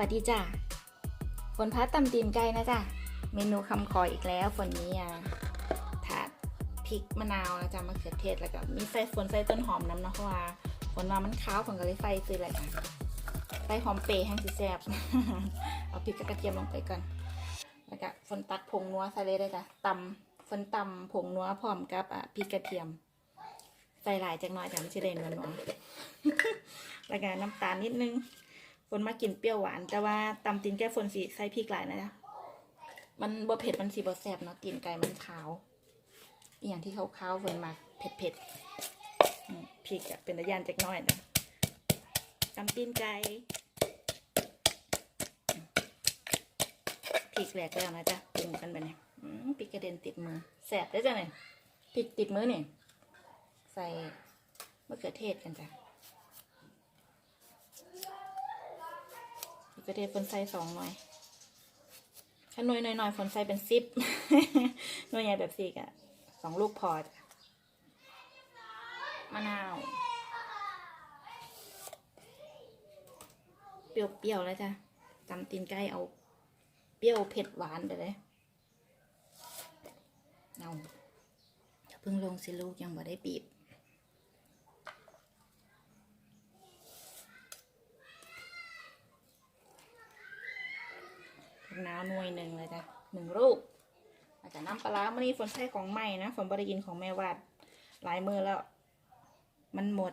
วัสดีจ้าฝนพัดตำตีนไก่นะจ้ะ เมนูคำคออีกแล้วฝนนี้อะถาดพริกมะนาวนะจ๊ะมะเขือเทศแล้วก็มีใส่ฝนใส่ต้นหอมน้ำนะเพราะว่าฝนมามันขาวฝนก็เลยใส่ซื้ออะไรกันใส่หอมเปรย์แห้งสิแซ่บเอาพริกกับกระเทียมลงไปก่อนแล้วก็ฝนตักผงนัวใส่เลยได้จ้ะตำฝนตำผงนัวพร้อมกับอะพริกกระเทียม ใส่หลายจักหน่อยจ้ะไม่ใช่เด่นนัวๆแล้วก็น้ำตาลนิดนึง ฝนมากินเปรี้ยวหวาน แต่ว่าตำตีนไก่ฝนสีใส่พริกหลายนะจ๊ะมันบ่เผ็ดมันสีบ่แซ่บเนาะตีนไก่มันขาวอย่างที่เขาขาวๆฝนมาเผ็ดเผ็ดๆพริกอะเป็นระยานจักน้อยนะตำตีนไก่พริกแหลกแล้วนะจ๊ะปรุงกันไปเนี่ยพริกกระเด็นติดมือแสบได้จ้ะเนี่ยพริกติดมือนี่ใส่มะเขือเทศกันจ้ะ อีกประ เทฝนใส่สองหน่วยถ้าหน่วยหน้อยๆฝนใส่เป็นสิบหน่วยใหญ่แบบสี่กะสองลูกพอจ้ะมะนาวเปรี้ยวๆแล้วจ้ะตำตีนไก่เอาเปรี้ยวเผ็ดหวานไปเลยเอาอย่าเพิ่งลงสิลูกยังบ่ได้บีบ น้าวหน่วยหนึ่งเลยจ้ะหนึ่งลูกอาจจะน้ำปลาร้ามื่อนี้ฝนใช้ของใหม่นะฝนบริกินของแม่วาดหลายมือแล้ว มันหมด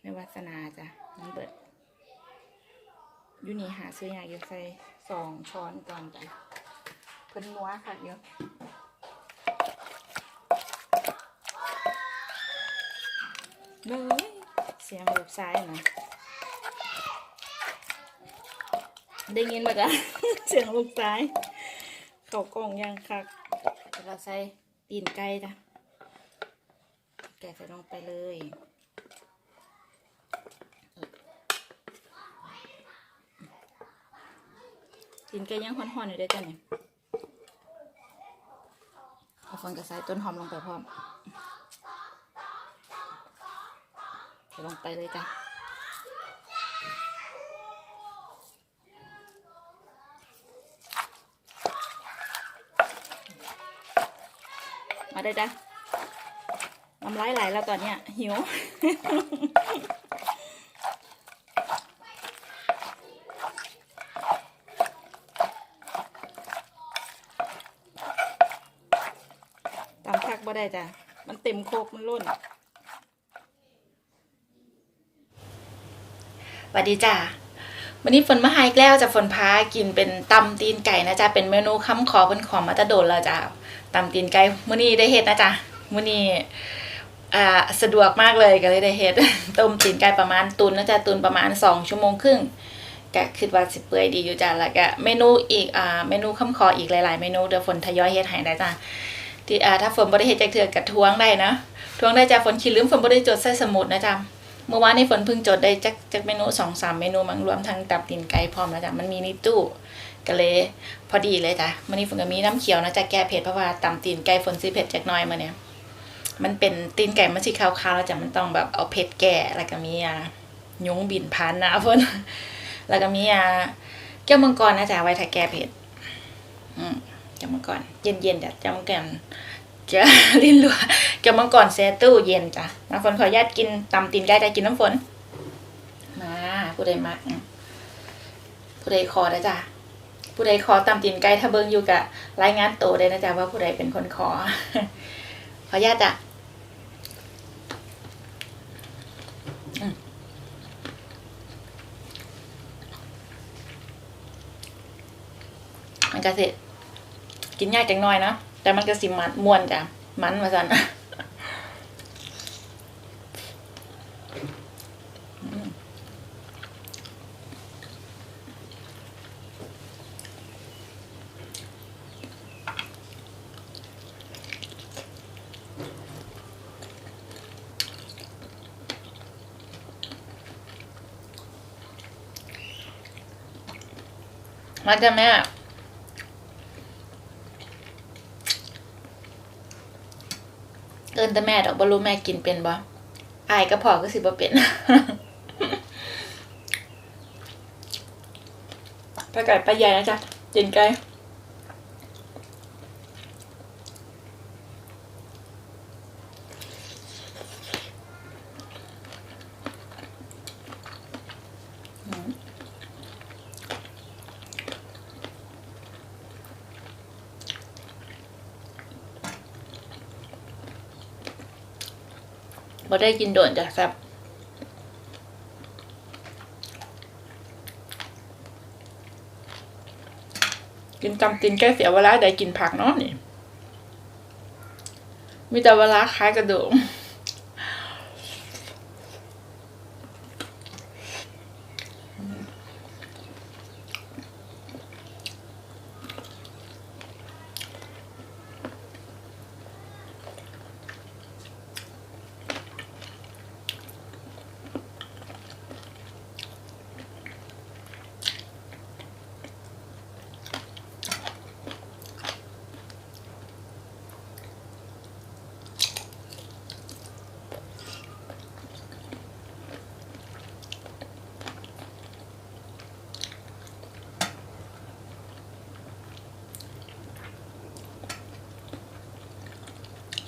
แม่วาสนาจ้ะมันเบิดอยูนี่หาซื้อยาอยู่ใส่สองช้อนก่อนจ้ะเพิ่นนัวค่ะเดี๋ยวเนื้อเสียงลูกซ้ายนะ ได้ยินไหมจ๊ะเสียงลูกซ้าย เขากล่องยังคักเราใส่ตีนไก่จ้ะแกะใส่ลงไปเลยตีนไก่ยังห่อนๆอยู่ด้วยจ้ะเนี่ยเอาฟังกับใส่ต้นหอมลงไปพร้อมใส่ลงไปเลยจ้ะาได้จ้ะน้ำลายไหลแล้วตอนเนี้ยหิวตามพักบ่ได้จ้ะ มันเต็มโคกมันล้นสวัสดีจ้ะวันนี้ฝนมาหาอีกแล้วจะฝนพากินเป็นตำตีนไก่นะจ๊ะ เป็นเมนูค้ำขอเพิ่นขอมาตะโดนแล้วจ้ะ ตำตีนไก่มื้อนี้ได้เฮ็ดนะจ๊ะมื้อนี้อ่าสะดวกมากเลยก็เลยได้เฮ็ดต้มตีนไก่ประมาณตุนนะจ๊ะตุนประมาณ2ชั่วโมงครึ่งก็คิดว่าสิเปื่อยดีอยู่จ้ะแล้วก็เมนูอีกอ่าเมนูค้ำขออีกหลายๆเมนูเดี๋ยวฝนทยอยเฮ็ดให้ได้จ้ะที่อ่าถ้าฝนบ่ได้เฮ็ดจักเทื่อก็ทวงได้นะทวงได้จ้ะฝนคิดลืมฝนบ่ได้จดใส่สมุดนะจ๊ะเมื่อวานนี้ฝนเพิ่งจดได้จักจักเมนูสองสามเมนูมั้งรวมทั้งตับตีนไก่พร้อมแล้วจ้ะมันมีในตู้ก็เลย อดีเลยจ้ะวันนี้ฝนก็มีน้ำเขียวนะจะแก้เผ็ดเพราะว่าตำตีนไก่ฝนซีเผ็ดจักหน้อยมาเนี่ย มันเป็นตีนไก่มันสีขาวๆแล้วจ้ะมันต้องแบบเอาเผ็ดแก่แล้วก็มีอะยุงบินผ่านหนะฝนแล้วก็มีอะแก้วมังกรนะจ๊ะไว้ถ้าแก้เผ็ด อืมแก้วมังกรเย็นๆจ้ะแก้วมังกรจะลิ้นรัวแก้วมังกรแซตู้เย็นจ้ะน้ำฝนขออนุญาตกินตำตีนไก่ได้กินน้ำฝน มาผู้ใดมักผู้ใดขอนะจ๊ะ ผู้ใดขอตำตีนไก่ถ้าเบิ่งอยู่กับรายงานโตได้นะจ๊ะว่าผู้ใดเป็นคนขอ ขอญาตจ้ะอืมมันก็สิกินยากจังน้อยนะแต่มันก็สิมันมวนจ้ะมันมาสั่น มาจ้ะแม่เอินแต่แม่ดอกบรู้แม่กินเป็นบ่อายกระพอก็สิบ่เป็นปลาไก่ปลาใหญ่นะจ๊ะเย็นไกล ได้กินโดนจากแซบกินจำตินแก้เสียเวลาได้กินผักเนาะนี่ มีแต่เวลาคล้ายกระดูก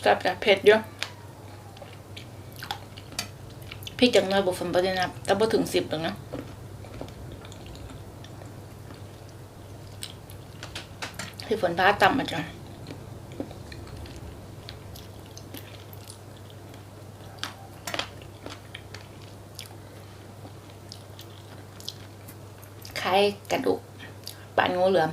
แซ่บจ้ะเผ็ดเยอะพริกจังเลยบุฟเฟ่ต์ประเด็นนะแต่บ่ถึงสิบหรอกนะพี่ฝนพาต่ำมาจ้ะคล้ายกระดูกปานงูเหลือม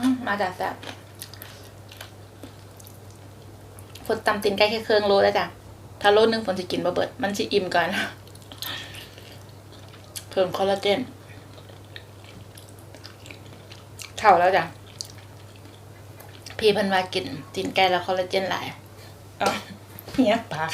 อื มมาจากแซ่บฝนตำตินใกล้แค่เครื่องโลแล้วจ้ะถ้าโลนึงฝนจะกินบะเบิด มันจะอิ่มก่อนเพิ่มคอลลาเจนเท่าแล้วจ้ะพี่เพันว่ากินตินไก่แล้วคอลลาเจนหลายอ๋อเนี้ยปาก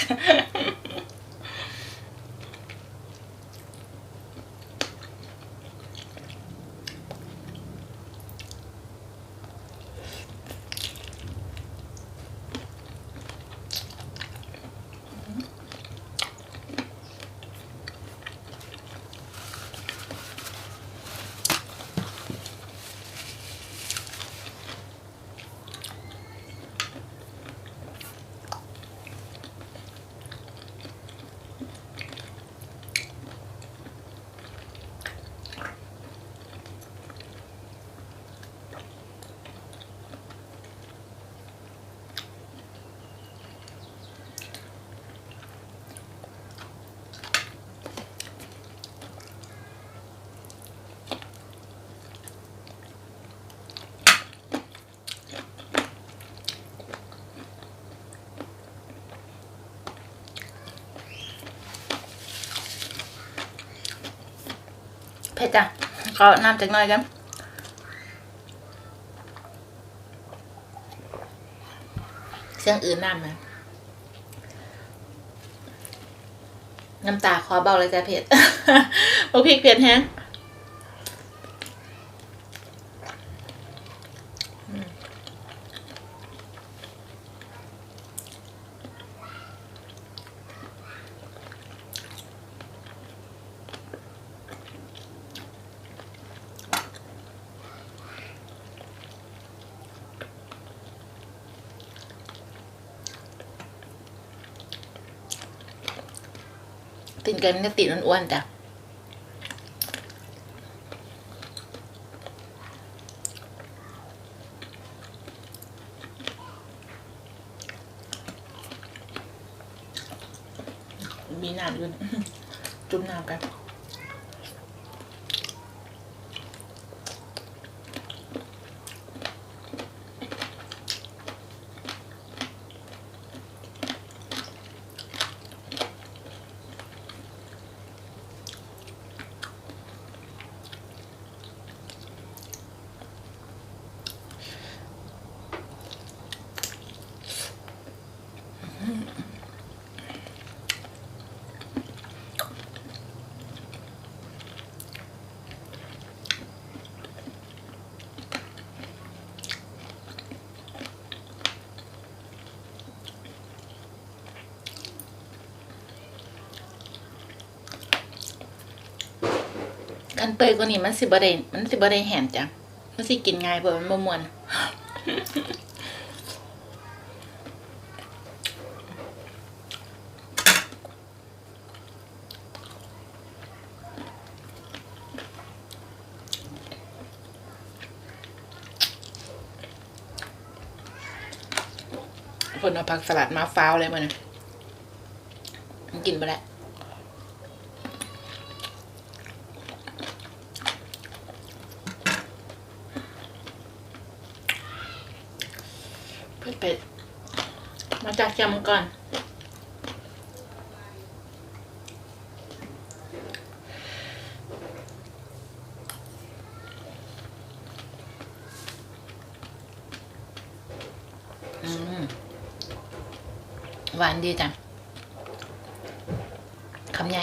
เผ็ดจ้ะ ขาน้ำจากหน่อยกันเสียงอื่นน้ำนะน้ำตาคอเบาเลยจ้ะเผ็ดโอ้พริกเผ็ดแฮง ตินกันก็ติดอ้วนๆจ้ะ คันเตยกว่านี้มันสิบ่ไดมันสิบ่ไดแห้งจ้ะมันสิกินง่ายเพราะมันบม่วนคนเอาผักสลัดมาฟ้าวเลยมันมันกินไปแล้ว เป็ดมาจากยำก่อนอืมหวานดีจังคำใหญ่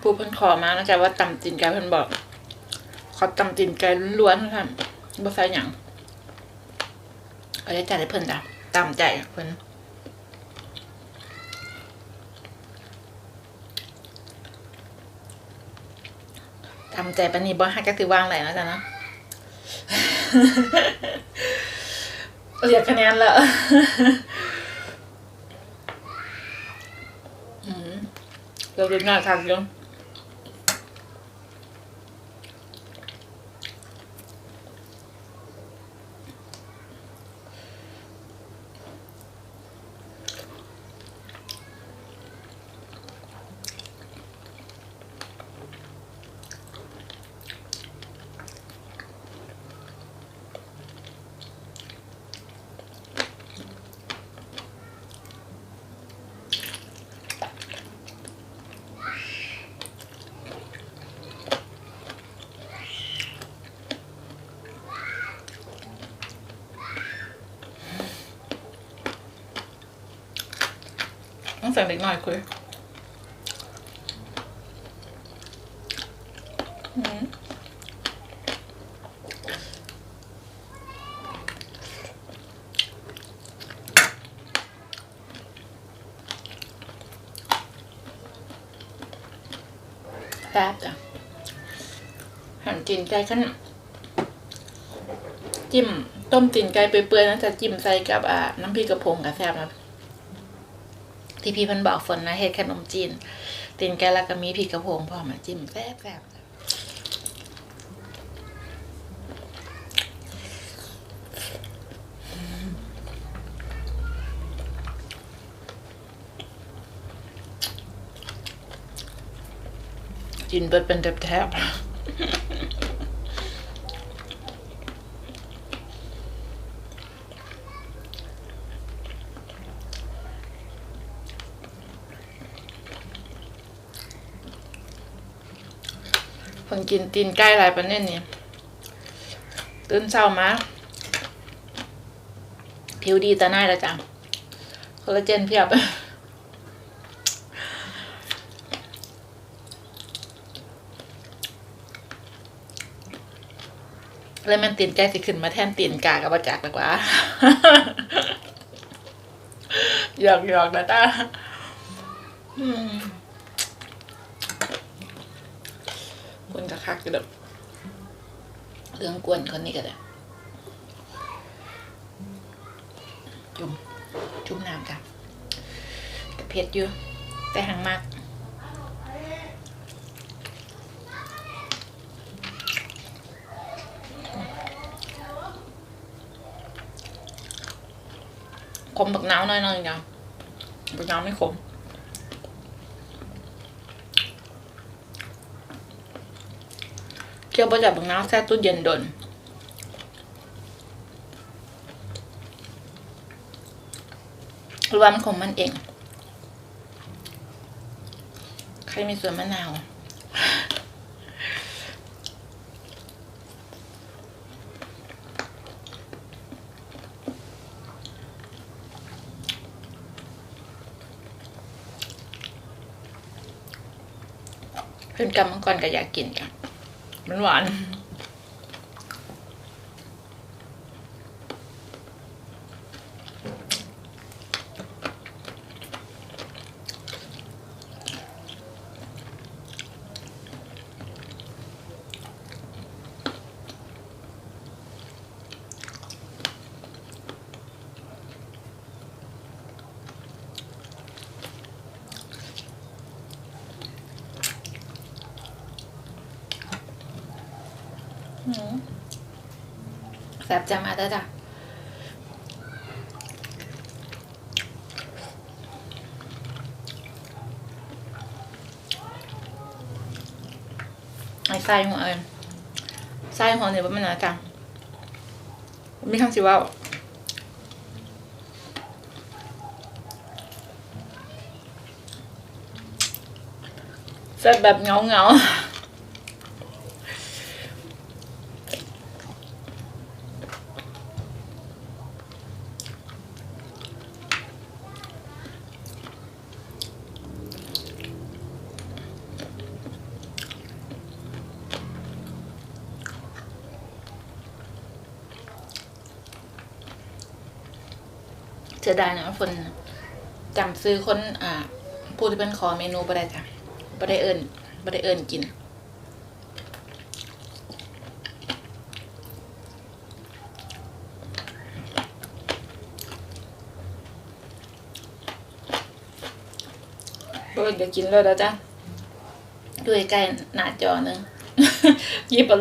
ผู้ เพิ่นขอมานะจ๊ะว่าตำตีนไก่เพิ่นบอกเขาตำตีนไก่ล้วนๆค่ะบ่ใส่หยังก็ได้จัดให้เพิ่นจ้ะตามใจเพิ่นตามใจปนีบ่ฮักก็คือวางไหลแล้วจ้ะเนาะเรียกคะแนนล้วอืมเราเป็นงานคักยัง ต้องใส่เล็กน้อยคุยอืมแซ่บจ้ะหั่นตีนไก่ขั้นจิ้มต้มตีนไก่เปื่อยๆนะจะจิ้มใส่กับอ่าน้ำพริกกระพงกับแซ่บนะ ที่พี่พันบอกฝนนะเฮ็ดขนมจีนตีนแกล้วก็มีพริกกระพงพร้อมมาจิ้มแซ่บแซ่บกินเบิดเป็นแทบๆ กินตีนใกล้ลายปันเนี่ยนี่ตื่นเช้ามาผิวดีตาหน้าล้วจ้ะคอลลาเจนเพียบเลยมันตีนไก่สิขึ้นมาแทนตีนกากับประจักษ์ดีกว่าหยอกหยอกนะต้าอืมคน กะคักกันเด้เรื่องกวนคนนี้ก็ได้จุ่มจุ่มน้ำจ้ะกระเพ็ดอยู่แต่หางมากขมบักน้าวหน่อยๆจ้ะบักน้าวไม่ขม เคี่ ยวบะจากบักน้าวแช่ตู้เย็นโดนรวมของมันเอง ใครมีส่วนมะนาวเพื่อนกำมังกรก็อยากกินกัน มันหวาน หืม จมาเด้จ้ะไอ้ไส้หัวเอิญไส้หัวเนี่ยว่ามันนะจังมีทั้งสิว่าแซ่บแบบเงาเงา เสียดายนะฝนจำซื้อคนอ่าผู้ที่เป็นขอเมนูบ่ได้จ้ะบ่ได้เอิญบ่ได้เอิญกินเดี๋ยวกินเลยแล้วจ้ะด้วยใกล้หน้าจอหนึงยิบเอา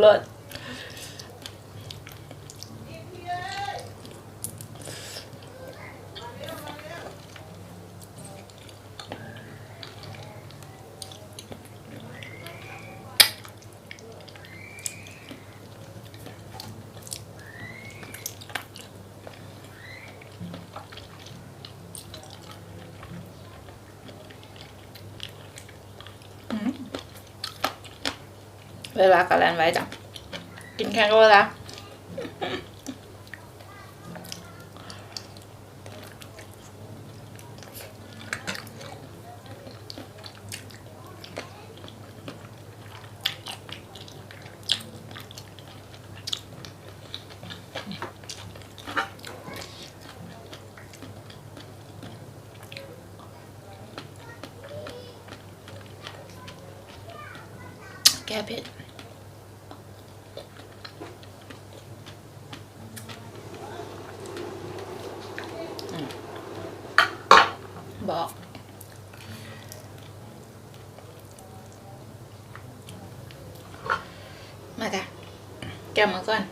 เวลากับแลนไว้จ้ะกินแค่ก็เวลาแก้เผ็ด บอก มาจ้ะ แกะมาก่อน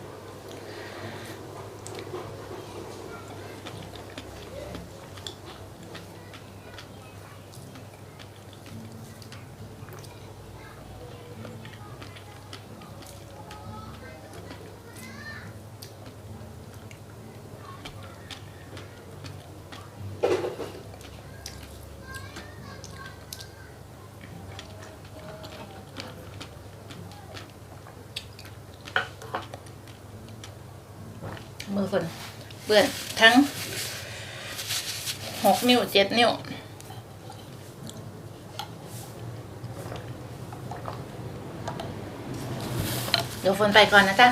มือฝนเปื้อนทั้งหกนิ้วเจ็ดนิ้วเดี๋ยวฝนไปก่อนนะจ๊ะ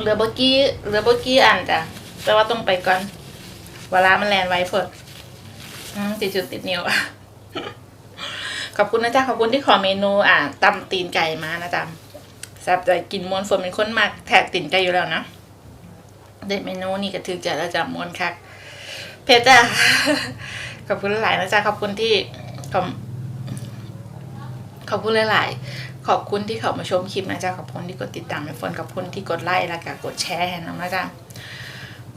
เหลือเบกี้เหลือเบกี้อันจ้ะแต่ว่าต้องไปก่อนเวลามันแลนไว้เพิ่นอืมติดจุดติดนิ้วขอบคุณนะจ๊ะขอบคุณที่ขอเมนูอ่าตำตีนไก่มานะจ๊ะแซ่บใจกินมวนฝนเป็นคนมากแทกตีนไก่อยู่แล้วนะ เด็ดเมนูนี่ก็ถือใจแล้วจะมวนคักเพชรจ้ะขอบคุณหลายนะจ๊ะขอบคุณที่คอมขอบคุณหลายๆขอบคุณที่เขามาชมคลิปนะจ๊ะขอบคุณที่กดติดตามให้ฝนขอบคุณที่กดไลค์แล้วก็กดแชร์ให้น้องนะจ๊ะ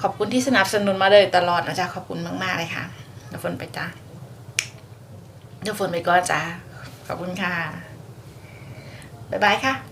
ขอบคุณที่สนับสนุนมาเลยตลอดนะจ๊ะขอบคุณมากๆเลยค่ะเดี๋ยวฝนไปจ้าเดี๋ยวฝนไปก่อนจ้าขอบคุณค่ะบ๊ายบายค่ะ